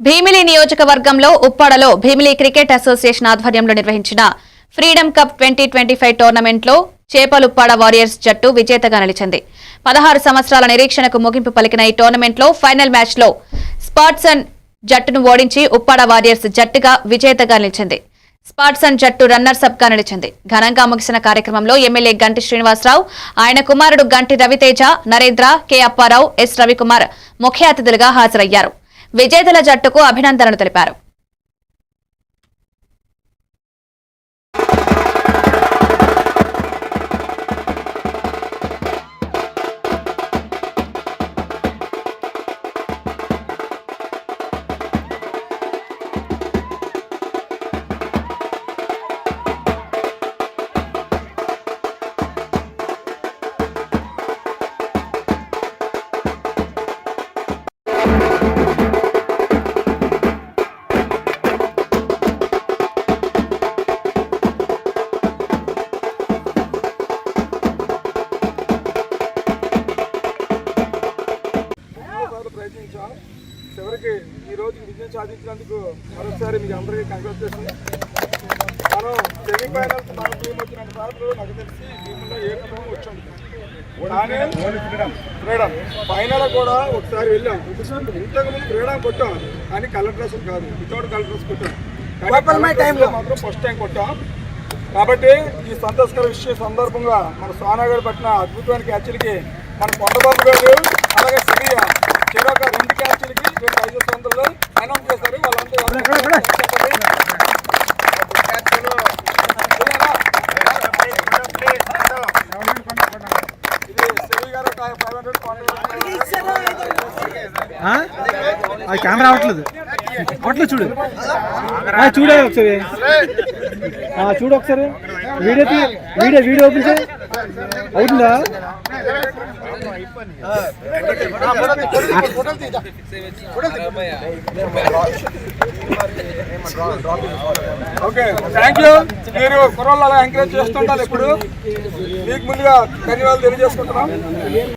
భీమిలి నియోజకవర్గంలో ఉప్పాడలో Bheemili cricket association ఆధ్వర్యంలో నిర్వహించిన freedom cup twenty twenty five టోర్నమెంట్లో చేపలుప్పాడ వారియర్స్ జట్టు విజేతగా నిలిచింది. పదహారు సంవత్సరాల నిరీక్షణకు ముగింపు పలికిన ఈ టోర్నమెంట్లో ఫైనల్ మ్యాచ్లో స్పాట్సన్ జట్టును ఓడించి ఉప్పాడ వారియర్స్ జట్టుగా విజేతగా నిలిచింది. స్పాట్సన్ జట్టు రన్నర్స్ అప్గా నిలిచింది. ఘనంగా ముగిసిన కార్యక్రమంలో ఎమ్మెల్యే గంటి శ్రీనివాసరావు ఆయన కుమారుడు గంటి రవితేజ నరేంద్ర కె అప్పారావు ఎస్ రవికుమార్ ముఖ్య అతిథులుగా హాజరయ్యారు. విజేతల జట్టుకు అభినందనలు తెలిపారు. చివరికి ఈ రోజు విజయం సాధించినందుకు మరొకసారి మీకు అందరికీ కంగ్రాచులేషన్ మనం సెమీఫైనల్స్ మన టీం వచ్చిన సార్లు నాకు తెలిసి టీంలో ఏ టీం వచ్చాం కానీ ఫ్రీడమ్ ఫైనల్ కూడా ఒకసారి వెళ్ళాం. ఇంతకు ముందు ఫ్రీడమ్ కొట్టాం కానీ కలర్ డ్రెస్ కాదు. వితౌట్ కలర్ డ్రెస్ కొట్టాం. మాత్రం ఫస్ట్ టైం కొట్టాం. కాబట్టి ఈ సంతోషకర విషయ సందర్భంగా మన సోనాగఢ్ పట్టిన అద్భుతమైన క్యాచ్లకి మన కొండబాబు గారు అలాగే సిరియా చెరొక రెండు అది కెమెరా అవట్లేదు అవట్లేదు చూడు. చూడే ఒకసారి. చూడు ఒకసారి. వీడియో వీడియో వీడియో ఓపెన్ చేయి. అవుతుందా? Okay thank you. మీరు కుర్రోళ్ళు అలా ఎంకరేజ్ చేస్తుంటారు ఇప్పుడు. మీకు ముందుగా ధన్యవాదాలు తెలియజేసుకుంటున్నాం.